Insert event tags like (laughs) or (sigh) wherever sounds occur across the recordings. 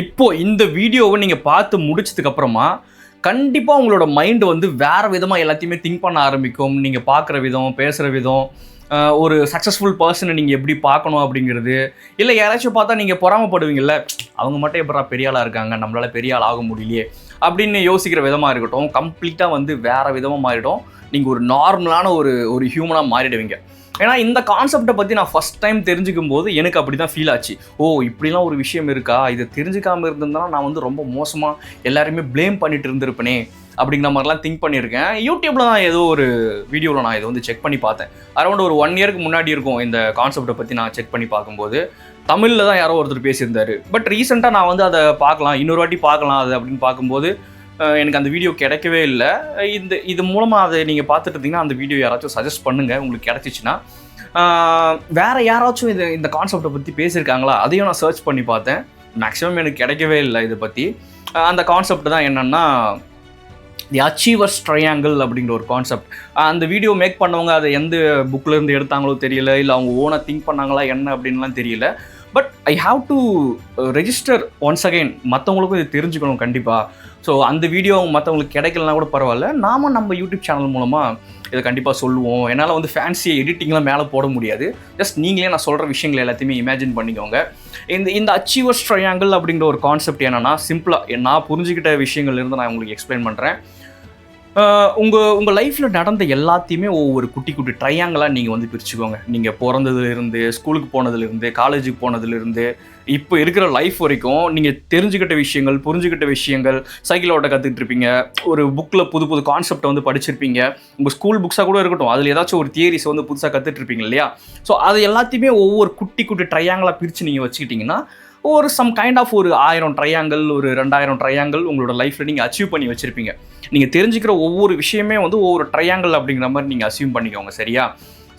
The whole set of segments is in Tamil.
இப்போ இந்த வீடியோவை நீங்கள் பார்த்து முடிச்சதுக்கு அப்புறமா கண்டிப்பாக உங்களோட மைண்டு வந்து வேறு விதமாக எல்லாத்தையுமே திங்க் பண்ண ஆரம்பிக்கும். நீங்கள் பார்க்குற விதம் பேசுகிற விதம் ஒரு சக்ஸஸ்ஃபுல் பர்சனை நீங்கள் எப்படி பார்க்கணும் அப்படிங்கிறது. இல்லை யாராச்சும் பார்த்தா நீங்கள் பொறாமப்படுவீங்கல்ல அவங்க மட்டும் எப்படா பெரிய ஆளாக இருக்காங்க நம்மளால் பெரிய ஆள் ஆக முடியலையே அப்படின்னு யோசிக்கிற விதமாக இருக்கட்டும். கம்ப்ளீட்டாக வந்து வேறு விதமாக மாறிடும். நீங்கள் ஒரு நார்மலான ஒரு ஒரு ஹியூமனாக மாறிடுவீங்க. ஏன்னா இந்த கான்செப்டை பற்றி நான் ஃபஸ்ட் டைம் தெரிஞ்சுக்கும் போது எனக்கு அப்படி தான் ஃபீல் ஆச்சு. ஓ இப்படிலாம் ஒரு விஷயம் இருக்கா? இதை தெரிஞ்சுக்காமல் இருந்திருந்தா நான் வந்து ரொம்ப மோசமாக எல்லாருமே ப்ளேம் பண்ணிட்டு இருந்திருப்பேனே அப்படிங்கிற மாதிரிலாம் திங்க் பண்ணியிருக்கேன். யூடியூப்பில் தான் ஏதோ ஒரு வீடியோவில் நான் இதை வந்து செக் பண்ணி பார்த்தேன். அரௌண்ட் ஒரு ஒன் இயருக்கு முன்னாடி இருக்கும் இந்த கான்செப்டை பற்றி நான் செக் பண்ணி பார்க்கும்போது. தமிழில் தான் யாரோ ஒருத்தர் பேசியிருந்தார். பட் ரீசெண்டாக நான் வந்து அதை பார்க்கலாம் இன்னொரு வாட்டி பார்க்கலாம் அது அப்படின்னு பார்க்கும்போது எனக்கு அந்த வீடியோ கிடைக்கவே இல்லை. இந்த இது மூலமாக அதை நீங்கள் பார்த்துட்டு இருந்தீங்கன்னா அந்த வீடியோ யாராச்சும் சஜஸ்ட் பண்ணுங்கள் உங்களுக்கு கிடச்சிச்சின்னா வேற யாராச்சும் இது இந்த கான்செப்டை பற்றி பேசியிருக்காங்களா அதையும் நான் சர்ச் பண்ணி பார்த்தேன். மேக்ஸிமம் எனக்கு கிடைக்கவே இல்லை இதை பற்றி அந்த கான்செப்ட் தான் என்னென்னா தி அச்சீவர்ஸ் ட்ரையாங்கிள் அப்படிங்கிற ஒரு கான்செப்ட் அந்த வீடியோ மேக் பண்ணவங்க அதை எந்த புக்கிலேருந்து இருந்து எடுத்தாங்களோ தெரியல இல்லை அவங்க ஓனாக திங்க் பண்ணாங்களா என்ன அப்படின்லாம் தெரியல. But I have to register once again மற்றவங்களுக்கும் இது தெரிஞ்சுக்கணும் கண்டிப்பாக ஸோ அந்த வீடியோ மற்றவங்களுக்கு கிடைக்கலனா கூட பரவாயில்ல. நாம நம்ம யூடியூப் சேனல் மூலமாக இதை கண்டிப்பாக சொல்லுவோம். என்னால் வந்து ஃபேன்சி எடிட்டிங்லாம் மேலே போட முடியாது. ஜஸ்ட் நீங்களே நான் சொல்கிற விஷயங்களை எல்லாத்தையுமே இமேஜின் பண்ணிக்கோங்க. இந்த இந்த அச்சீவர்ஸ் ட்ரையாங்கிள் அப்படிங்கிற ஒரு கான்செப்ட் என்னென்னா சிம்பிளாக நான் புரிஞ்சுக்கிட்ட விஷயங்கள்லேருந்து நான் உங்களுக்கு எக்ஸ்பிளைன் பண்ணுறேன் உங்கள் உங்கள் லைஃப்பில் நடந்த எல்லாத்தையுமே ஒவ்வொரு குட்டி குட்டி ட்ரையாங்கலாக நீங்கள் வந்து பிரிச்சுக்கோங்க. நீங்கள் பிறந்ததுலேருந்து ஸ்கூலுக்கு போனதுலேருந்து காலேஜுக்கு போனதுலேருந்து இப்போ இருக்கிற லைஃப் வரைக்கும் நீங்கள் தெரிஞ்சுக்கிட்ட விஷயங்கள் புரிஞ்சுக்கிட்ட விஷயங்கள் சைக்கிள் ஓட்ட கற்றுக்கிட்டு இருப்பீங்க. ஒரு புக்கில் புது புது கான்செப்டை வந்து படிச்சிருப்பீங்க. உங்கள் ஸ்கூல் புக்ஸாக கூட இருக்கட்டும். அதில் ஏதாச்சும் ஒரு தியரிஸ் வந்து புதுசாக கற்றுட்டு இருப்பீங்க இல்லையா? ஸோ அது எல்லாத்தையுமே ஒவ்வொரு குட்டி குட்டி ட்ரையாங்கலாக பிரித்து நீங்கள் வச்சுக்கிட்டிங்கன்னா ஒரு சம் கைண்ட் ஆஃப் ஒரு ஆயிரம் ட்ரையாங்கல் ஒரு ரெண்டாயிரம் ட்ரையாங்கல் உங்களோட லைஃப்பில் நீங்கள் அச்சீவ் பண்ணி வச்சுருப்பீங்க. நீங்கள் தெரிஞ்சுக்கிற ஒவ்வொரு விஷயமே வந்து ஒவ்வொரு ட்ரையாங்கல் அப்படிங்கிற மாதிரி நீங்கள் அசீவ் பண்ணிக்கோங்க சரியா?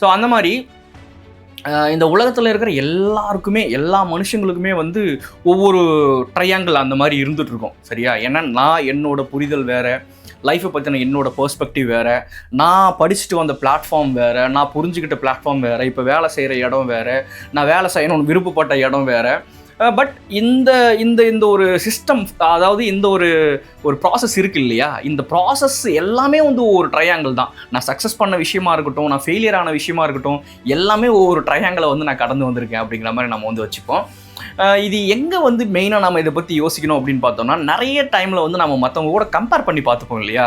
ஸோ அந்த மாதிரி இந்த உலகத்தில் இருக்கிற எல்லாருக்குமே எல்லா மனுஷங்களுக்குமே வந்து ஒவ்வொரு ட்ரையாங்கிள் அந்த மாதிரி இருந்துகிட்ருக்கோம் சரியா? ஏன்னா நான் என்னோட புரிதல் வேறு லைஃப்பை பற்றின என்னோடய பர்ஸ்பெக்டிவ் வேறு நான் படிச்சுட்டு வந்த பிளாட்ஃபார்ம் வேறு நான் புரிஞ்சுக்கிட்ட பிளாட்ஃபார்ம் வேறு இப்போ வேலை செய்கிற இடம் வேறு நான் வேலை செய்யணும்னு விருப்பப்பட்ட இடம் வேறு Uh, பட் இந்த இந்த இந்த ஒரு சிஸ்டம் அதாவது இந்த ஒரு ஒரு ப்ராசஸ் இருக்கு இல்லையா? இந்த ப்ராசஸ் எல்லாமே வந்து ஒரு ட்ரையாங்கிள் தான். நான் சக்ஸஸ் பண்ண விஷயமா இருக்கட்டும் நான் ஃபெயிலியர் ஆன விஷயமா இருக்கட்டும் எல்லாமே ஒவ்வொரு ட்ரையாங்கிளை வந்து நான் கடந்து வந்திருக்கேன் அப்படிங்கிற மாதிரி நம்ம வந்து வச்சுப்போம். இது எங்கே வந்து மெயினாக நம்ம இதை பற்றி யோசிக்கணும் அப்படின்னு பார்த்தோம்னா நிறைய டைமில் வந்து நம்ம மற்றவங்க கூட கம்பேர் பண்ணி பார்த்துப்போம் இல்லையா?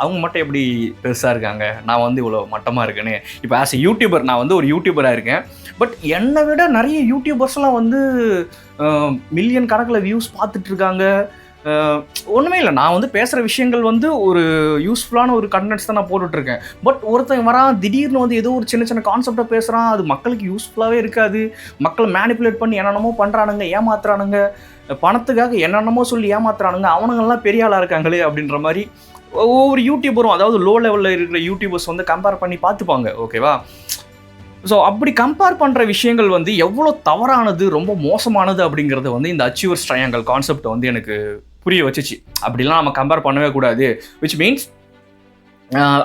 அவங்க மட்டும் எப்படி பெருசாக இருக்காங்க? நான் வந்து இவ்வளோ மட்டமாக இருக்கேன்னு இப்போ ஆஸ் எ யூடியூபர் நான் வந்து ஒரு யூடியூபராக இருக்கேன். பட் என்னை விட நிறைய யூடியூபர்ஸ்லாம் வந்து மில்லியன் கணக்கில் வியூஸ் பார்த்துட்ருக்காங்க ஒன்றுமே இல்லை. நான் வந்து பேசுகிற விஷயங்கள் வந்து ஒரு யூஸ்ஃபுல்லான ஒரு கண்டென்ட்ஸ் தான் நான் போட்டுட்ருக்கேன். பட் ஒருத்தன் வரான் திடீர்னு வந்து ஏதோ ஒரு சின்ன சின்ன கான்செப்டை பேசுகிறான் அது மக்களுக்கு யூஸ்ஃபுல்லாகவே இருக்காது. மக்களை மேனிப்புலேட் பண்ணி என்னென்னமோ பண்ணுறானுங்க ஏமாத்துறானுங்க. பணத்துக்காக என்னென்னமோ சொல்லி ஏமாத்துறானுங்க. அவனுங்கெல்லாம் பெரிய ஆளாக இருக்காங்களே அப்படின்ற மாதிரி ஒவ்வொரு யூடியூபரும் அதாவது லோ லெவலில் இருக்கிற யூடியூபர்ஸ் வந்து கம்பேர் பண்ணி பார்த்துப்பாங்க. ஓகேவா ஸோ அப்படி கம்பேர் பண்ணுற விஷயங்கள் வந்து எவ்வளோ தவறானது ரொம்ப மோசமானது அப்படிங்கிறத வந்து இந்த அச்சீவர்ஸ் ட்ரையாங்கல் கான்செப்ட் வந்து எனக்கு புரிய வச்சுச்சு. அப்படிலாம் நம்ம கம்பேர் பண்ணவே கூடாது. விச் மீன்ஸ்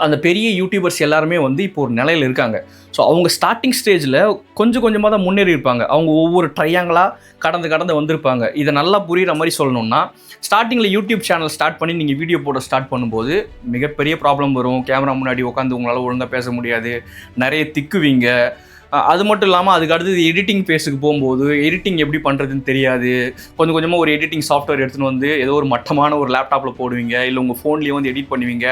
அந்த பெரிய யூடியூபர்ஸ் எல்லாருமே வந்து இப்போ ஒரு நிலையில் இருக்காங்க. ஸோ அவங்க ஸ்டார்டிங் ஸ்டேஜில் கொஞ்சம் கொஞ்சமாக தான் முன்னேறி இருப்பாங்க. அவங்க ஒவ்வொரு ட்ரையாங்களாக கடந்து கடந்து வந்திருப்பாங்க. இதை நல்லா புரிகிற மாதிரி சொல்லணும்னா ஸ்டார்டிங்கில் யூடியூப் சேனல் ஸ்டார்ட் பண்ணி நீங்கள் வீடியோ போட ஸ்டார்ட் பண்ணும்போது மிகப்பெரிய ப்ராப்ளம் வரும். கேமரா முன்னாடி உட்காந்து உங்களால் ஒழுங்காக பேச முடியாது. நிறைய திக்குவீங்க. அது மட்டும் இல்லாமல் அதுக்கு அடுத்தது எடிட்டிங் ஃபேஸுக்கு போகும்போது எடிட்டிங் எப்படி பண்ணுறதுன்னு தெரியாது. கொஞ்சம் கொஞ்சமாக ஒரு எடிட்டிங் சாஃப்ட்வேர் எடுத்துன்னு வந்து ஏதோ ஒரு மட்டமான ஒரு லேப்டாப்பில் போடுவீங்க இல்லை உங்கள் ஃபோன்லேயே வந்து எடிட் பண்ணுவீங்க.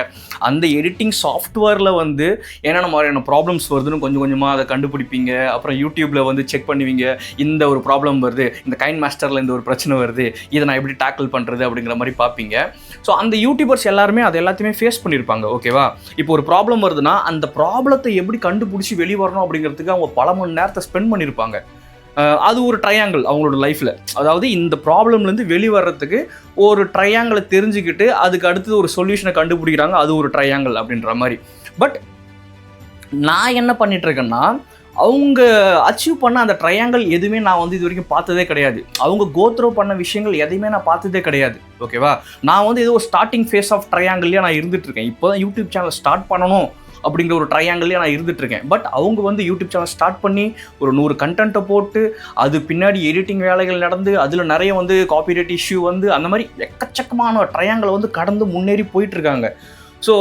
அந்த எடிட்டிங் சாஃப்ட்வேரில் வந்து என்னென்ன மாதிரியான ப்ராப்ளம்ஸ் வருதுன்னு கொஞ்சம் கொஞ்சமாக அதை கண்டுபிடிப்பீங்க. அப்புறம் யூடியூப்பில் வந்து செக் பண்ணுவீங்க. இந்த ஒரு ப்ராப்ளம் வருது இந்த கைன் மாஸ்டரில் இந்த ஒரு பிரச்சனை வருது இதை நான் எப்படி டேக்கிள் பண்ணுறது அப்படிங்கிற மாதிரி பார்ப்பீங்க. ஸோ அந்த யூடியூபர்ஸ் எல்லாருமே அதை எல்லாத்தையுமே ஃபேஸ் பண்ணியிருப்பாங்க ஓகேவா இப்போ ஒரு ப்ராப்ளம் வருதுன்னா அந்த ப்ராப்ளத்தை எப்படி கண்டுபிடிச்சி வெளியே வரணும் அப்படிங்கிறதுக்கு அவங்க பல மணி நேரத்தை ஸ்பெண்ட் பண்ணியிருப்பாங்க அது ஒரு ட்ரையாங்கிள் அவங்களோட லைஃப்பில் அதாவது இந்த ப்ராப்ளம்லேருந்து வெளிவரத்துக்கு வர்றதுக்கு ஒரு ட்ரையாங்கிளை தெரிஞ்சுக்கிட்டு அதுக்கு அடுத்தது ஒரு சொல்யூஷனை கண்டுபிடிக்கிறாங்க அது ஒரு ட்ரையாங்கிள் அப்படின்ற மாதிரி. பட் நான் என்ன பண்ணிகிட்ருக்கேன்னா அவங்க அச்சீவ் பண்ண அந்த ட்ரையாங்கிள் எதுவுமே நான் வந்து இது வரைக்கும் பார்த்ததே கிடையாது. அவங்க கோத்ரோ பண்ண விஷயங்கள் எதையுமே நான் பார்த்ததே கிடையாது. ஓகேவா நான் வந்து ஏதோ ஸ்டார்டிங் ஃபேஸ் ஆஃப் ட்ரையாங்கிள்லேயே நான் இருந்துகிட்ருக்கேன் இப்போ தான் யூடியூப் சேனல் ஸ்டார்ட் பண்ணணும். அப்படிங்கிற ஒரு ட்ரையாங்கிளே நான் இருந்துட்டு இருக்கேன் பட் அவங்க வந்து யூடியூப் சேனல் ஸ்டார்ட் பண்ணி ஒரு நூறு கண்டென்ட்டை போட்டு அது பின்னாடி எடிட்டிங் வேலைகள் நடந்து அதில் நிறைய வந்து காப்பிரைட் இஷ்யூ வந்து அந்த மாதிரி எக்கச்சக்கமான ட்ரையாங்கிளை வந்து கடந்து முன்னேறி போயிட்டு இருக்காங்க ஸோ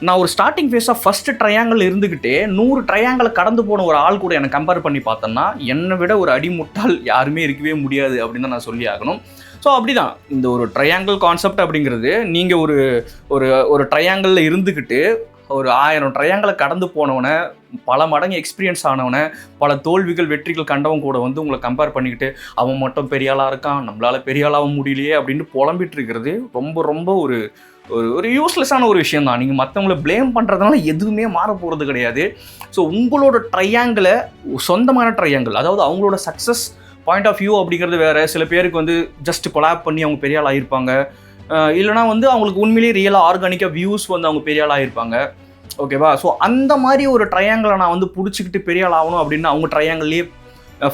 நான் ஒரு ஸ்டார்டிங் ஃபேஸாக ஃபஸ்ட்டு ட்ரையாங்கிள் இருந்துக்கிட்டே நூறு ட்ரையாங்கிளை கடந்து போன ஒரு ஆள் கூட எனக்கு கம்பேர் பண்ணி பார்த்தோன்னா என்னை விட ஒரு அடிமுட்டால் யாருமே இருக்கவே முடியாது அப்படின்னு தான் நான் சொல்லி ஆகணும். ஸோ அப்படிதான். இந்த ஒரு ட்ரையாங்கிள் கான்செப்ட் அப்படிங்கிறது நீங்கள் ஒரு ஒரு ஒரு ட்ரையாங்கிளில் இருந்துக்கிட்டு ஒரு ஆயிரம் ட்ரையாங்களை கடந்து போனவனை பல மடங்கு எக்ஸ்பீரியன்ஸ் ஆனவனை பல தோல்விகள் வெற்றிகள் கண்டவன் கூட வந்து உங்களை கம்பேர் பண்ணிக்கிட்டு அவன் மட்டும் பெரிய ஆளாக இருக்கான் நம்மளால பெரிய ஆளாக முடியலையே அப்படின்னு புலம்பிட்டு இருக்கிறது ரொம்ப ரொம்ப ஒரு ஒரு ஒரு யூஸ்லெஸ்ஸான ஒரு விஷயம் தான் நீங்கள் மற்றவங்கள ப்ளேம் பண்ணுறதுனால எதுவுமே மாற போகிறது கிடையாது. ஸோ உங்களோட ட்ரையாங்கிளை சொந்தமான ட்ரையாங்கிள் அதாவது அவங்களோட சக்ஸஸ் பாயிண்ட் ஆஃப் வியூ அப்படிங்கிறது வேறு. சில பேருக்கு வந்து ஜஸ்ட் கொலாப் பண்ணி அவங்க பெரிய ஆள் ஆகிருப்பாங்க இல்லைனா வந்து அவங்களுக்கு உண்மையிலேயே ரியலாக ஆர்கானிக்காக வியூஸ் வந்து அவங்க பெரிய ஆள் ஆகிருப்பாங்க ஓகேவா ஸோ அந்த மாதிரி ஒரு ட்ரையாங்கிளை நான் வந்து பிடிச்சிக்கிட்டு பெரிய ஆள் ஆகணும் அப்படின்னு அவங்க ட்ரையாங்கிள்லேயே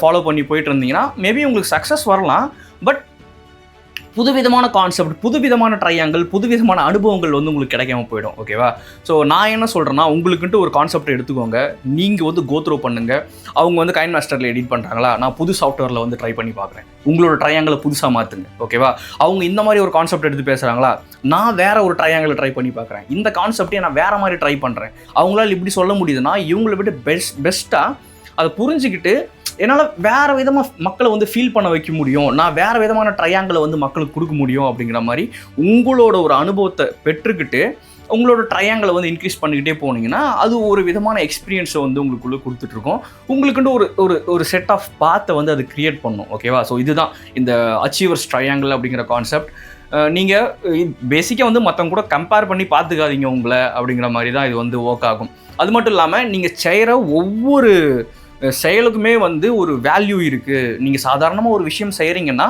ஃபாலோ பண்ணி போயிட்டு இருந்தீங்கன்னா மேபி உங்களுக்கு சக்ஸஸ் வரலாம். பட் புதுவிதமான கான்செப்ட் புதுவிதமான ட்ரையாங்கிள் புதுவிதமான அனுபவங்கள் வந்து உங்களுக்கு கிடைக்காம போயிடும் ஓகேவா ஸோ நான் என்ன சொல்கிறேன்னா உங்களுக்குன்ட்டு ஒரு கான்செப்ட் எடுத்துக்கோங்க. நீங்கள் வந்து கோத்ரோ பண்ணுங்க. அவங்க வந்து கைன் மாஸ்டரில் எடிட் பண்ணுறாங்களா நான் புது சாஃப்ட்வேரில் வந்து ட்ரை பண்ணி பார்க்குறேன் உங்களோட ட்ரையாங்கிளை புதுசாக மாற்றுங்க ஓகேவா அவங்க இந்த மாதிரி ஒரு கான்செப்ட் எடுத்து பேசுகிறாங்களா நான் வேற ஒரு ட்ரையாங்கிளை ட்ரை பண்ணி பார்க்குறேன் இந்த கான்செப்டே நான் வேற மாதிரி ட்ரை பண்ணுறேன் அவங்களால இப்படி சொல்ல முடியுதுன்னா இவங்களை விட பெஸ்ட் பெஸ்ட்டாக அதை புரிஞ்சுக்கிட்டு என்னால் வேறு விதமாக மக்களை வந்து ஃபீல் பண்ண வைக்க முடியும். நான் வேறு விதமான ட்ரையாங்கிளை வந்து மக்களுக்கு கொடுக்க முடியும் அப்படிங்கிற மாதிரி உங்களோட ஒரு அனுபவத்தை பெற்றுக்கிட்டு உங்களோட ட்ரையாங்கிளை வந்து இன்க்ரீஸ் பண்ணிக்கிட்டே போனீங்கன்னா அது ஒரு விதமான எக்ஸ்பீரியன்ஸை வந்து உங்களுக்குள்ளே கொடுத்துட்ருக்கோம். உங்களுக்குன்னு ஒரு ஒரு ஒரு செட் ஆஃப் பாத்தை வந்து அது க்ரியேட் பண்ணும். ஓகேவா ஸோ இதுதான் இந்த அச்சீவர்ஸ் ட்ரையாங்கிள் அப்படிங்கிற கான்செப்ட் நீங்கள் பேசிக்காக வந்து மற்றவங்க கூட கம்பேர் பண்ணி பார்த்துக்காதீங்க உங்களை அப்படிங்கிற மாதிரி தான் இது வந்து ஒர்க் ஆகும். அது மட்டும் இல்லாமல் நீங்கள் செய்கிற ஒவ்வொரு செயலுக்குமே வந்து ஒரு வேல்யூ இருக்குது நீங்கள் சாதாரணமாக ஒரு விஷயம் செய்கிறீங்கன்னா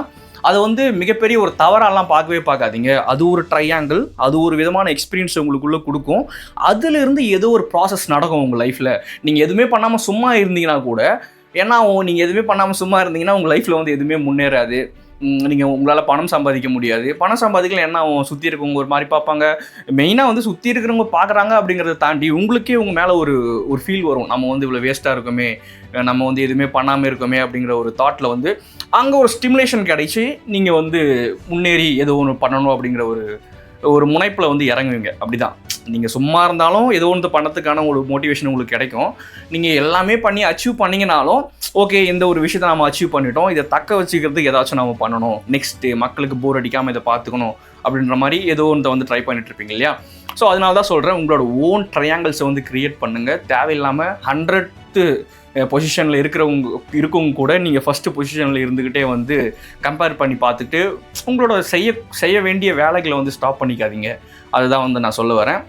அதை வந்து மிகப்பெரிய ஒரு தவறாலாம் பார்க்கவே பார்க்காதீங்க. அது ஒரு ட்ரையாங்கிள் அது ஒரு விதமான எக்ஸ்பீரியன்ஸ் உங்களுக்குள்ளே கொடுக்கும். அதுலேருந்து ஏதோ ஒரு ப்ராசஸ் நடக்கும் உங்கள் லைஃப்பில் நீங்கள் எதுவுமே பண்ணாமல் சும்மா இருந்தீங்கன்னா கூட ஏன்னா நீங்கள் எதுவுமே பண்ணாமல் சும்மா இருந்தீங்கன்னா உங்கள் லைஃப்பில் வந்து எதுவுமே முன்னேறாது. நீங்கள் உங்களால் பணம் சம்பாதிக்க முடியாது. பணம் சம்பாதிக்கல என்ன ஆகும்? சுற்றி இருக்கவங்க ஒரு மாதிரி பார்ப்பாங்க. மெயினாக வந்து சுற்றி இருக்கிறவங்க பார்க்குறாங்க அப்படிங்கிறத தாண்டி உங்களுக்கே உங்கள் மேலே ஒரு ஒரு ஃபீல் வரும். நம்ம வந்து இவ்வளோ வேஸ்ட்டாக இருக்கோமே நம்ம வந்து எதுவுமே பண்ணாமல் இருக்கோமே அப்படிங்கிற ஒரு தாட்டில் வந்து அங்கே ஒரு ஸ்டிமுலேஷன் கிடைச்சி நீங்கள் வந்து முன்னேறி ஏதோ ஒன்று பண்ணணும் அப்படிங்கிற ஒரு ஒரு முனைப்பில் வந்து இறங்குவீங்க. அப்படிதான். நீங்கள் சும்மா இருந்தாலும் ஏதோ ஒன்று பண்ணத்துக்கான ஒரு மோட்டிவேஷன் உங்களுக்கு கிடைக்கும். நீங்கள் எல்லாமே பண்ணி அச்சீவ் பண்ணிங்கனாலும் ஓகே இந்த ஒரு விஷயத்தை நம்ம அச்சீவ் பண்ணிட்டோம். இதை தக்க வச்சுக்கிறதுக்கு ஏதாச்சும் நம்ம பண்ணணும். நெக்ஸ்ட்டு மக்களுக்கு போர் அடிக்காமல் இதை பார்த்துக்கணும். அப்படின்ற மாதிரி ஏதோ ஒன்றை வந்து ட்ரை பண்ணிட்டு இருப்பீங்க இல்லையா? ஸோ அதனால தான் சொல்கிறேன் உங்களோட ஓன் ட்ரையாங்கிள்ஸை வந்து க்ரியேட் பண்ணுங்கள் தேவையில்லாமல் ஹண்ட்ரட் பொசிஷனில் இருக்கிறவங்க இருக்கவங்க கூட நீங்கள் ஃபஸ்ட்டு பொசிஷனில் இருந்துக்கிட்டே வந்து கம்பேர் பண்ணி பார்த்துட்டு உங்களோட செய்ய செய்ய வேண்டிய வேலைகளை வந்து ஸ்டாப் பண்ணிக்காதீங்க. அதுதான் வந்து நான் சொல்ல வரேன்.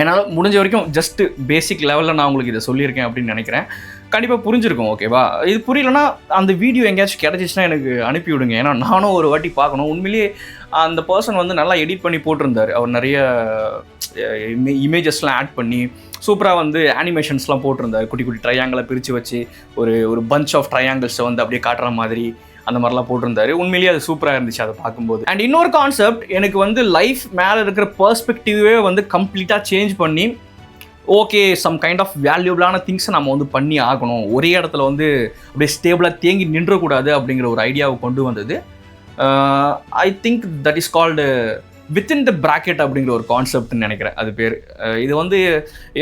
என்னால் முடிஞ்ச வரைக்கும் ஜஸ்ட்டு பேசிக் லெவலில் நான் உங்களுக்கு இதை சொல்லியிருக்கேன் அப்படின்னு நினைக்கிறேன். கண்டிப்பாக புரிஞ்சிருக்கும் ஓகேவா இது புரியலனா அந்த வீடியோ எங்கேயாச்சும் கிடச்சிச்சுன்னா எனக்கு அனுப்பிவிடுங்க. ஏன்னா நானும் ஒரு வாட்டி பார்க்கணும். உண்மையிலேயே அந்த பர்சன் வந்து நல்லா எடிட் பண்ணி போட்டிருந்தார். அவர் நிறைய இமேஜஸ்லாம் ஆட் பண்ணி சூப்பராக வந்து அனிமேஷன்ஸ்லாம் போட்டிருந்தார். குட்டி குட்டி ட்ரையாங்கிளை பிரித்து வச்சு ஒரு ஒரு பஞ்ச் ஆஃப் ட்ரையாங்கிள்ஸை வந்து அப்படியே காட்டுற மாதிரி அந்த மாதிரிலாம் போட்டிருந்தாரு. உண்மையிலேயே அது சூப்பராக இருந்துச்சு அதை பார்க்கும்போது. அண்ட் இன்னொரு கான்செப்ட் எனக்கு வந்து லைஃப் மேலே இருக்கிற பர்ஸ்பெக்டிவே வந்து கம்ப்ளீட்டாக சேஞ்ச் பண்ணி ஓகே சம் கைண்ட் ஆஃப் வேல்யூபிளான திங்ஸை நம்ம வந்து பண்ணி ஆகணும். ஒரே இடத்துல வந்து அப்படியே ஸ்டேபிளாக தேங்கி நின்றக்கூடாது அப்படிங்கிற ஒரு ஐடியாவை கொண்டு வந்தது. I think that is called within the bracket அப்படிங்கிற ஒரு கான்செப்ட்னு நினைக்கிறேன். அது பேர். இது வந்து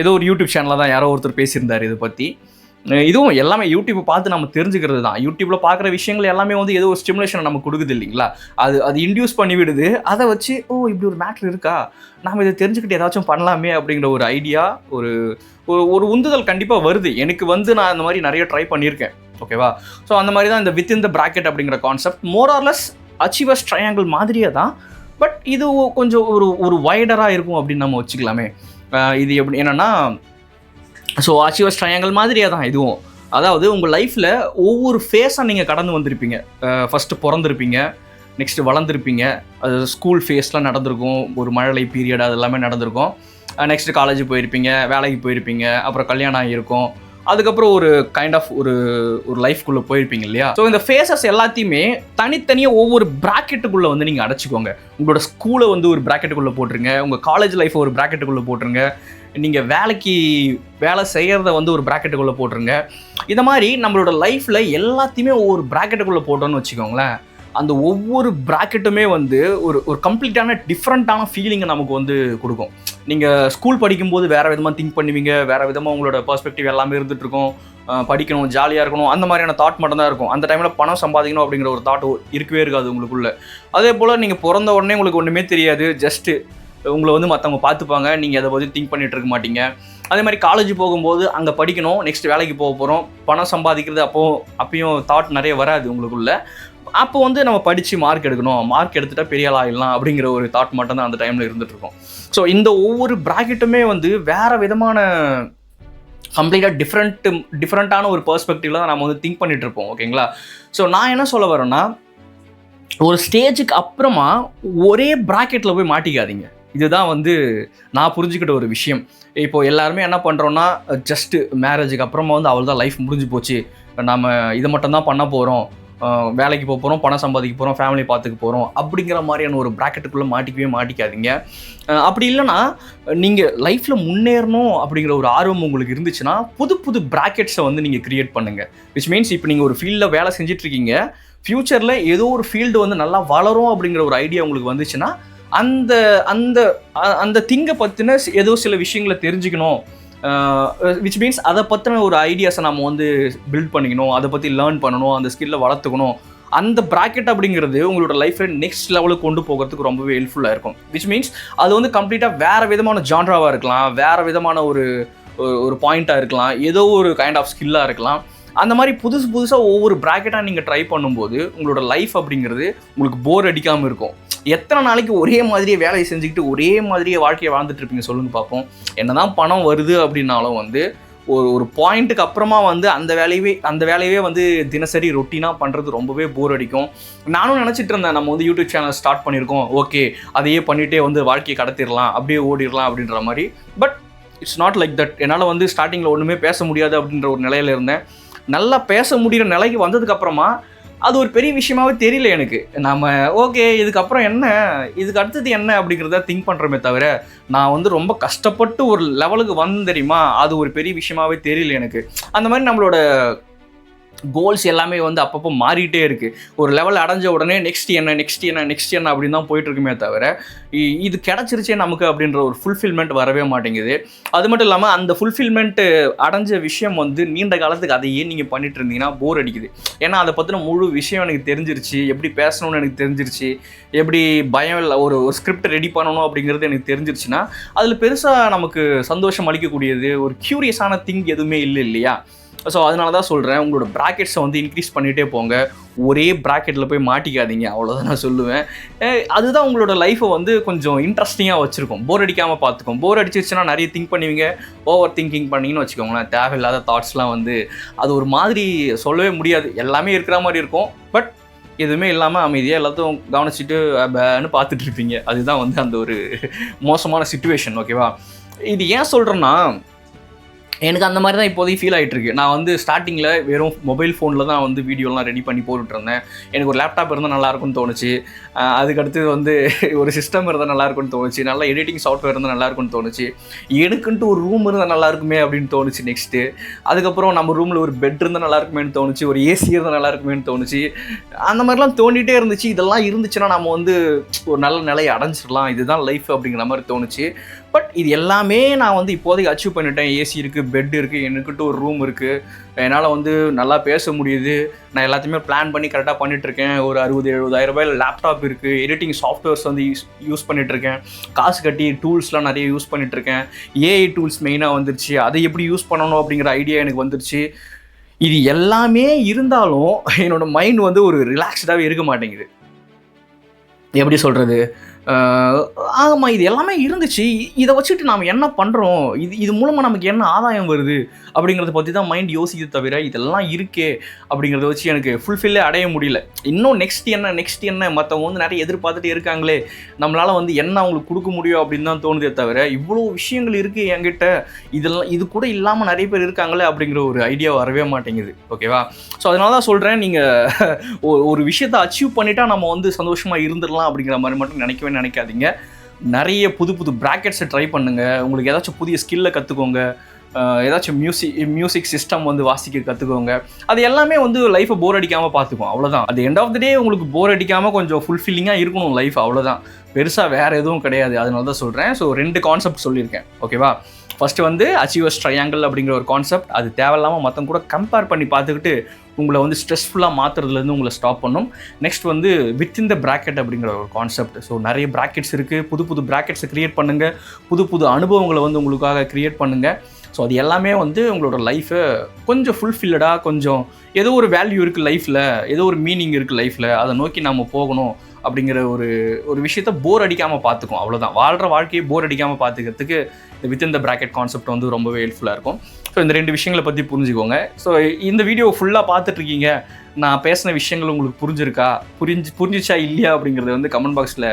ஏதோ ஒரு யூடியூப் சேனலில் தான் யாரோ ஒருத்தர் பேசியிருந்தார் இதை பற்றி இதுவும் எல்லாமே யூடியூப்பை பார்த்து நம்ம தெரிஞ்சுக்கிறது தான். யூடியூப்பில் பார்க்குற விஷயங்கள் எல்லாமே வந்து ஏதோ ஒரு ஸ்டிமுலேஷன் நமக்கு கொடுக்குது இல்லைங்களா? அது அது இன்டியூஸ் பண்ணி விடுது அதை வச்சு ஓ இப்படி ஒரு மேட்ரு இருக்கா? நாம் இதை தெரிஞ்சுக்கிட்டு ஏதாச்சும் பண்ணலாமே அப்படிங்கிற ஒரு ஐடியா ஒரு ஒரு ஒரு உந்துதல் கண்டிப்பாக வருது. எனக்கு வந்து நான் அந்த மாதிரி நிறைய ட்ரை பண்ணியிருக்கேன். ஓகேவா ஸோ அந்த மாதிரி தான் இந்த வித் இன் த பிராக்கெட் அப்படிங்கிற concept more or less achievers triangle மாதிரியே தான் பட் இது கொஞ்சம் ஒரு ஒரு வைடராக இருக்கும் அப்படின்னு நம்ம வச்சுக்கலாமே. இது எப்படி என்னென்னா ஸோ அச்சீவர்ஸ் ட்ரையாங்கல் மாதிரியே தான் இதுவும். அதாவது உங்கள் லைஃப்பில் ஒவ்வொரு ஃபேஸாக நீங்கள் கடந்து வந்திருப்பீங்க. ஃபஸ்ட்டு பிறந்திருப்பீங்க நெக்ஸ்ட்டு வளர்ந்துருப்பீங்க. அது ஸ்கூல் ஃபேஸ்லாம் நடந்திருக்கும் ஒரு மழலை பீரியட் அது எல்லாமே நடந்திருக்கும். நெக்ஸ்ட்டு காலேஜ் போயிருப்பீங்க வேலைக்கு போயிருப்பீங்க அப்புறம் கல்யாணம் ஆகியிருக்கும். அதுக்கப்புறம் ஒரு கைண்ட் ஆஃப் ஒரு ஒரு லைஃப்குள்ளே போயிருப்பீங்க இல்லையா? ஸோ இந்த ஃபேஸஸ் எல்லாத்தையுமே தனித்தனியாக ஒவ்வொரு ப்ராக்கெட்டுக்குள்ளே வந்து நீங்கள் அடைச்சிக்கோங்க. உங்களோட ஸ்கூலை வந்து ஒரு ப்ராக்கெட்டுக்குள்ளே போட்டுருங்க. உங்கள் காலேஜ் லைஃப்பை ஒரு ப்ராக்கெட்டுக்குள்ளே போட்டுருங்க. நீங்கள் வேலைக்கு வேலை செய்கிறத வந்து ஒரு ப்ராக்கெட்டுக்குள்ளே போட்டுருங்க. இந்த மாதிரி நம்மளோட லைஃப்பில் எல்லாத்தையுமே ஒவ்வொரு ப்ராக்கெட்டுக்குள்ளே போட்டோன்னு வச்சுக்கோங்களேன். அந்த ஒவ்வொரு ப்ராக்கெட்டுமே வந்து ஒரு ஒரு கம்ப்ளீட்டான டிஃப்ரெண்ட்டான ஃபீலிங்கை நமக்கு வந்து கொடுக்கும். நீங்கள் ஸ்கூல் படிக்கும்போது வேறு விதமாக திங்க் பண்ணுவீங்க வேறு விதமாக உங்களோட பர்ஸ்பெக்டிவ் எல்லாமே இருந்துகிட்ருக்கும் படிக்கணும் ஜாலியாக இருக்கணும் அந்த மாதிரியான தாட் மட்டும் தான் இருக்கும். அந்த டைமில் பணம் சம்பாதிக்கணும் அப்படிங்கிற ஒரு தாட் இருக்கவே இருக்காது உங்களுக்குள்ள. அதே போல் நீங்கள் பிறந்த உடனே உங்களுக்கு ஒன்றுமே தெரியாது. ஜஸ்ட்டு உங்களை வந்து மற்றவங்க பார்த்துப்பாங்க. நீங்கள் அதை பற்றி திங்க் பண்ணிகிட்டு இருக்க மாட்டீங்க. அதே மாதிரி காலேஜ் போகும்போது அங்கே படிக்கணும் நெக்ஸ்ட் வேலைக்கு போக போகிறோம் பணம் சம்பாதிக்கிறது அப்போ அப்பயும் தாட் நிறைய வராது உங்களுக்குள்ள. அப்போ வந்து நம்ம படித்து மார்க் எடுக்கணும். மார்க் எடுத்துட்டா பெரிய ஆள் ஆகிடலாம் அப்படிங்கிற ஒரு தாட் மட்டும் தான் அந்த டைமில் இருந்துட்டு ஸோ இந்த ஒவ்வொரு ப்ராக்கெட்டுமே வந்து வேறு விதமான கம்ப்ளீட்டாக டிஃப்ரெண்ட் டிஃப்ரெண்ட்டான ஒரு பெர்ஸ்பெக்டிவில் தான் நம்ம வந்து திங்க் பண்ணிட்டு இருப்போம் ஓகேங்களா ஸோ நான் என்ன சொல்ல வரேன்னா ஒரு ஸ்டேஜுக்கு அப்புறமா ஒரே ப்ராக்கெட்டில் போய் மாட்டிக்காதீங்க. இதுதான் வந்து நான் புரிஞ்சுக்கிட்ட ஒரு விஷயம். இப்போ எல்லாருமே என்ன பண்ணுறோன்னா ஜஸ்ட்டு மேரேஜுக்கு அப்புறமா வந்து அவள் தான் லைஃப் முடிஞ்சு போச்சு. நம்ம இதை மட்டும்தான் பண்ண போகிறோம் வேலைக்கு போக போகிறோம் பணம் சம்பாதிக்க போகிறோம் ஃபேமிலி பார்த்துக்க போகிறோம் அப்படிங்கிற மாதிரியான ஒரு ப்ராக்கெட்டுக்குள்ளே மாட்டிக்கவே மாட்டிக்காதீங்க. அப்படி இல்லைன்னா நீங்கள் லைஃப்பில் முன்னேறணும் அப்படிங்கிற ஒரு ஆர்வம் உங்களுக்கு இருந்துச்சுன்னா புது புது ப்ராக்கெட்ஸை வந்து நீங்கள் கிரியேட் பண்ணுங்கள் விச் மீன்ஸ் இப்போ நீங்கள் ஒரு ஃபீல்டில் வேலை செஞ்சிட்ருக்கீங்க ஃப்யூச்சரில் ஏதோ ஒரு ஃபீல்டு வந்து நல்லா வளரும் அப்படிங்கிற ஒரு ஐடியா உங்களுக்கு வந்துச்சுன்னா அந்த அந்த அந்த திங்கை பற்றின ஏதோ சில விஷயங்களை தெரிஞ்சுக்கணும். விச் மீன்ஸ் அதை பற்றின ஒரு ஐடியாஸை நம்ம வந்து பில்ட் பண்ணிக்கணும் அதை பற்றி லேர்ன் பண்ணணும் அந்த ஸ்கில்லை வளர்த்துக்கணும். அந்த ப்ராக்கெட் அப்படிங்கிறது உங்களோட லைஃப்பில் நெக்ஸ்ட் லெவலுக்கு கொண்டு போகிறதுக்கு ரொம்பவே ஹெல்ப்ஃபுல்லாக இருக்கும். விச் மீன்ஸ் அது வந்து கம்ப்ளீட்டாக வேறு விதமான ஜான்ராவாக இருக்கலாம் வேறு விதமான ஒரு ஒரு- ஒரு பாயிண்ட்டாக இருக்கலாம் ஏதோ ஒரு கைண்ட் ஆஃப் ஸ்கில்லாக இருக்கலாம். அந்த மாதிரி புதுசு புதுசாக ஒவ்வொரு ப்ராக்கெட்டாக நீங்கள் ட்ரை பண்ணும்போது உங்களோட லைஃப் அப்படிங்கிறது உங்களுக்கு போர் அடிக்காமல் இருக்கும். எத்தனை நாளைக்கு ஒரே மாதிரியே வேலையை செஞ்சுக்கிட்டு ஒரே மாதிரியே வாழ்க்கையை வாழ்ந்துட்டு இருப்பீங்க சொல்லுங்க பார்ப்போம் என்னதான் பணம் வருது அப்படின்னாலும் வந்து ஒரு ஒரு பாயிண்ட்டுக்கு அப்புறமா வந்து அந்த வேலையவே அந்த வேலையவே வந்து தினசரி ரொட்டீனாக பண்ணுறது ரொம்பவே போர் அடிக்கும். நானும் நினச்சிட்டு இருந்தேன் நம்ம வந்து யூடியூப் சேனல் ஸ்டார்ட் பண்ணியிருக்கோம். ஓகே அதையே பண்ணிகிட்டே வந்து வாழ்க்கையை கடத்திடலாம் அப்படியே ஓடிடலாம் அப்படின்ற மாதிரி. But it's not like that என்னால் வந்து ஸ்டார்டிங்கில் ஒன்றுமே பேச முடியாது அப்படின்ற ஒரு நிலையில் இருந்தேன். நல்லா பேச முடிகிற நிலைக்கு வந்ததுக்கப்புறமா அது ஒரு பெரிய விஷயமாவே தெரியல எனக்கு. நம்ம ஓகே இதுக்கப்புறம் என்ன? இதுக்கு அடுத்தது என்ன? அப்படிங்கிறத திங்க் பண்ணுறோமே தவிர நான் வந்து ரொம்ப கஷ்டப்பட்டு ஒரு லெவலுக்கு வந்து தெரியுமா? அது ஒரு பெரிய விஷயமாவே தெரியல எனக்கு. அந்த மாதிரி நம்மளோட கோல்ஸ் எல்லாமே வந்து அப்பப்போ மாறிட்டே இருக்குது ஒரு லெவல் அடைஞ்ச உடனே நெக்ஸ்ட் என்ன நெக்ஸ்ட் என்ன நெக்ஸ்ட் என்ன அப்படின்னு தான் போயிட்டு இருக்குமே தவிர இது கிடச்சிருச்சே நமக்கு அப்படின்ற ஒரு ஃபுல்ஃபில்மெண்ட் வரவே மாட்டேங்குது. அது மட்டும் இல்லாமல் அந்த ஃபுல்ஃபில்மெண்ட் அடைஞ்ச விஷயம் வந்து நீண்ட காலத்துக்கு அதையே நீங்கள் பண்ணிட்டு இருந்தீங்கன்னா போர் அடிக்குது. ஏன்னா அதை பற்றின முழு விஷயம் எனக்கு தெரிஞ்சிருச்சு எப்படி பேசணும்னு எனக்கு தெரிஞ்சிருச்சு எப்படி பயம் இல்லை ஒரு ஒரு ஸ்கிரிப்ட் ரெடி பண்ணணும் அப்படிங்கிறது எனக்கு தெரிஞ்சிருச்சுன்னா அதில் பெருசாக நமக்கு சந்தோஷம் அளிக்கக்கூடியது ஒரு க்யூரியஸான திங் எதுவுமே இல்லை இல்லையா? ஸோ அதனால தான் சொல்கிறேன் உங்களோட ப்ராக்கெட்ஸை வந்து இன்க்ரீஸ் பண்ணிகிட்டே போங்க. ஒரே ப்ராக்கெட்டில் போய் மாட்டிக்காதீங்க அவ்வளோதான் நான் சொல்லுவேன். அதுதான் உங்களோட லைஃப்பை வந்து கொஞ்சம் இன்ட்ரெஸ்டிங்காக வச்சுருக்கோம். போர் அடிக்காமல் பார்த்துக்கும். போர் அடிச்சிருச்சுன்னா நிறைய திங்க் பண்ணுவீங்க. ஓவர் திங்கிங் பண்ணிங்கன்னு வச்சுக்கோங்களேன். தேவையில்லாத தாட்ஸ்லாம் வந்து அது ஒரு மாதிரி சொல்லவே முடியாது. எல்லாமே இருக்கிற மாதிரி இருக்கும். பட் எதுவுமே இல்லாமல் அமைதியாக எல்லாத்தையும் கவனிச்சிட்டு பேன்னு பார்த்துட்டு இருப்பீங்க. அதுதான் வந்து அந்த ஒரு மோசமான சுச்சுவேஷன் ஓகேவா இது ஏன் சொல்கிறேன்னா எனக்கு அந்த மாதிரி தான் இப்போதைக்கு ஃபீல் ஆகிட்டு இருக்கு நான் வந்து ஸ்டார்டிங்கில் வெறும் மொபைல் ஃபோனில் தான் வந்து வீடியோலாம் ரெடி பண்ணி போட்டுட்ருந்தேன் எனக்கு ஒரு லேப்டாப் இருந்தால் நல்லாயிருக்கும்னு தோணுச்சு. அதுக்கடுத்து வந்து ஒரு சிஸ்டம் இருந்தால் நல்லாயிருக்குன்னு தோணுச்சு. நல்லா எடிட்டிங் சாஃப்ட்வேர் இருந்தால் நல்லா இருக்கும்னு தோணுச்சு. எனக்குன்ட்டு ஒரு ரூம் இருந்தால் நல்லாயிருக்குமே அப்படின்னு தோணுச்சு நெக்ஸ்ட்டு அதுக்கப்புறம் நம்ம ரூமில் ஒரு பெட் இருந்தால் நல்லாயிருக்குமேனு தோணுச்சு. ஒரு ஏசி இருந்தால் நல்லாயிருக்குமேனு தோணுச்சு. அந்த மாதிரிலாம் தோண்டிகிட்டே இருந்துச்சு. இதெல்லாம் இருந்துச்சுன்னா நம்ம வந்து ஒரு நல்ல நிலையை அடைஞ்சிடலாம். இதுதான் லைஃப் அப்படிங்கிற மாதிரி தோணுச்சு. பட் இது எல்லாமே நான் வந்து இப்போதைக்கு அச்சீவ் பண்ணிட்டேன். ஏசி இருக்குது பெட் இருக்குது எனக்கிட்ட ஒரு ரூம் இருக்குது என்னால் வந்து நல்லா பேச முடியுது. நான் எல்லாத்தையுமே பிளான் பண்ணி கரெக்டாக பண்ணிகிட்ருக்கேன் ஒரு அறுபது எழுபதாயிரம் ரூபாயில் லேப்டாப் இருக்குது எடிட்டிங் சாஃப்ட்வேர்ஸ் வந்து யூஸ் யூஸ் பண்ணிகிட்ருக்கேன் காசு கட்டி டூல்ஸ்லாம் நிறைய யூஸ் பண்ணிகிட்ருக்கேன் ஏஐ டூல்ஸ் மெயினாக வந்துருச்சு. அதை எப்படி யூஸ் பண்ணணும் அப்படிங்கிற ஐடியா எனக்கு வந்துருச்சு. இது எல்லாமே இருந்தாலும் என்னோடய மைண்ட் வந்து ஒரு ரிலாக்ஸ்டாகவே இருக்க மாட்டேங்குது. எப்படி சொல்கிறது ஆமாம் இது எல்லாமே இருந்துச்சு. இதை வச்சுட்டு நாம் என்ன பண்ணுறோம் இது இது மூலமாக நமக்கு என்ன ஆதாயம் வருது? அப்படிங்கிறத பற்றி தான் மைண்ட் யோசிக்குது தவிர இதெல்லாம் இருக்கே அப்படிங்கிறத வச்சு எனக்கு ஃபுல்ஃபில்லே அடைய முடியல. இன்னும் நெக்ஸ்ட் என்ன நெக்ஸ்ட் என்ன? மற்றவங்க வந்து நிறைய எதிர்பார்த்துட்டு இருக்காங்களே. நம்மளால் வந்து என்ன அவங்களுக்கு கொடுக்க முடியும் அப்படின்னு தான் தோணுதே தவிர இவ்வளோ விஷயங்கள் இருக்குது என்கிட்ட. இதெல்லாம் இது கூட இல்லாமல் நிறைய பேர் இருக்காங்களே அப்படிங்கிற ஒரு ஐடியா வரவே மாட்டேங்குது. ஓகேவா ஸோ அதனால தான் சொல்கிறேன் நீங்கள் (laughs) ஒரு விஷயத்தை அச்சீவ் பண்ணிட்டா நம்ம வந்து சந்தோஷமாக இருந்துடலாம் அப்படிங்கிற மாதிரி மட்டும் நினைக்கவே நினைக்காதீங்க. நிறைய புது புது ப்ராக்கெட்ஸை ட்ரை பண்ணுங்கள் உங்களுக்கு ஏதாச்சும் புதிய ஸ்கில்லை கற்றுக்கோங்க ஏதாச்சும் மியூசிக் மியூசிக் சிஸ்டம் வந்து வாசிக்க கற்றுக்கோங்க அது எல்லாமே வந்து லைஃப்பை போர் அடிக்காமல் பார்த்துக்கும் அவ்வளோதான் அது எண்ட் ஆஃப் த டே உங்களுக்கு போர் அடிக்காமல் கொஞ்சம் ஃபுல்ஃபில்லிங்காக இருக்கணும் லைஃப் அவ்வளோதான் பெருசாக வேறு எதுவும் கிடையாது அதனால தான் சொல்கிறேன் ஸோ ரெண்டு கான்செப்ட் சொல்லியிருக்கேன் ஓகேவா ஃபஸ்ட்டு வந்து அச்சீவர்ஸ் ட்ரையாங்கிள் அப்படிங்கிற ஒரு கான்செப்ட் அது தேவையில்லாமல் மற்றவங்க கூட கம்பேர் பண்ணி பார்த்துக்கிட்டு உங்களை வந்து ஸ்ட்ரெஸ்ஃபுல்லாக மாற்றுறதுலேருந்து உங்களை ஸ்டாப் பண்ணும். நெக்ஸ்ட் வந்து வித்தின் த ப்ராக்கெட் அப்படிங்கிற ஒரு கான்செப்ட் ஸோ நிறைய ப்ராக்கெட்ஸ் இருக்குது புது புது ப்ராக்கெட்ஸை க்ரியேட் பண்ணுங்கள் புது புது அனுபவங்களை வந்து உங்களுக்காக க்ரியேட் பண்ணுங்கள் ஸோ அது எல்லாமே வந்து உங்களோட லைஃப்பை கொஞ்சம் ஃபுல்ஃபில்லடாக கொஞ்சம் ஏதோ ஒரு வேல்யூ இருக்குது லைஃப்பில் ஏதோ ஒரு மீனிங் இருக்குது லைஃப்பில் அதை நோக்கி நம்ம போகணும் அப்படிங்கிற ஒரு ஒரு விஷயத்த போர் அடிக்காமல் பார்த்துக்கும். அவ்வளோதான் வாழ்கிற வாழ்க்கையை போர் அடிக்காமல் பார்த்துக்கிறதுக்கு இந்த வித்தின் த ப்ராக்கெட் கான்செப்ட் வந்து ரொம்பவே ஹெல்ப்ஃபுல்லாக இருக்கும். ஸோ இந்த ரெண்டு விஷயங்களை பற்றி புரிஞ்சுக்கோங்க. ஸோ இந்த வீடியோ ஃபுல்லாக பார்த்துட்ருக்கீங்க நான் பேசின விஷயங்கள் உங்களுக்கு புரிஞ்சிருக்கா? புரிஞ்சு புரிஞ்சிச்சா இல்லையா அப்படிங்கிறத வந்து கமெண்ட் பாக்ஸில்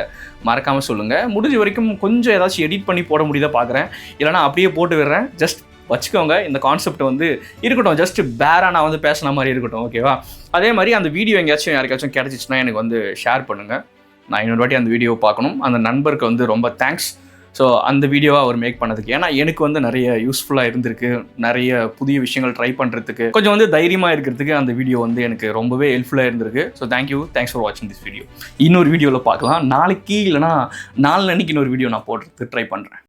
மறக்காமல் சொல்லுங்கள் முடிஞ்ச வரைக்கும் கொஞ்சம் ஏதாச்சும் எடிட் பண்ணி போட முடியுதா பார்க்குறேன் இல்லைனா அப்படியே போட்டு விடுறேன். ஜஸ்ட் வச்சுக்கோங்க. இந்த கான்செப்ட் வந்து இருக்கட்டும் ஜஸ்ட் பேராக நான் வந்து பேசின மாதிரி இருக்கட்டும் ஓகேவா அதே மாதிரி அந்த வீடியோ எங்கேயாச்சும் யாருக்காச்சும் கிடச்சிச்சுன்னா எனக்கு வந்து ஷேர் பண்ணுங்கள் நான் இன்னொரு வாட்டி அந்த வீடியோ பார்க்கணும். அந்த நண்பருக்கு வந்து ரொம்ப தேங்க்ஸ் ஸோ அந்த வீடியோவை அவர் மேக் பண்ணதுக்கு. ஏன்னா எனக்கு வந்து நிறைய யூஸ்ஃபுல்லாக இருந்திருக்கு. நிறைய புதிய விஷயங்கள் ட்ரை பண்ணுறதுக்கு கொஞ்சம் வந்து தைரியமாக இருக்கிறதுக்கு அந்த வீடியோ வந்து எனக்கு ரொம்பவே ஹெல்ப்ஃபுல்லாக இருந்திருக்கு. So thank you thanks for வாட்சிங் திஸ் வீடியோ இன்னொரு வீடியோவில் பார்க்கலாம். நாளைக்கு இல்லைனா நாலு அன்னைக்கு இன்னொரு வீடியோ நான் போடுறதுக்கு ட்ரை பண்ணுறேன்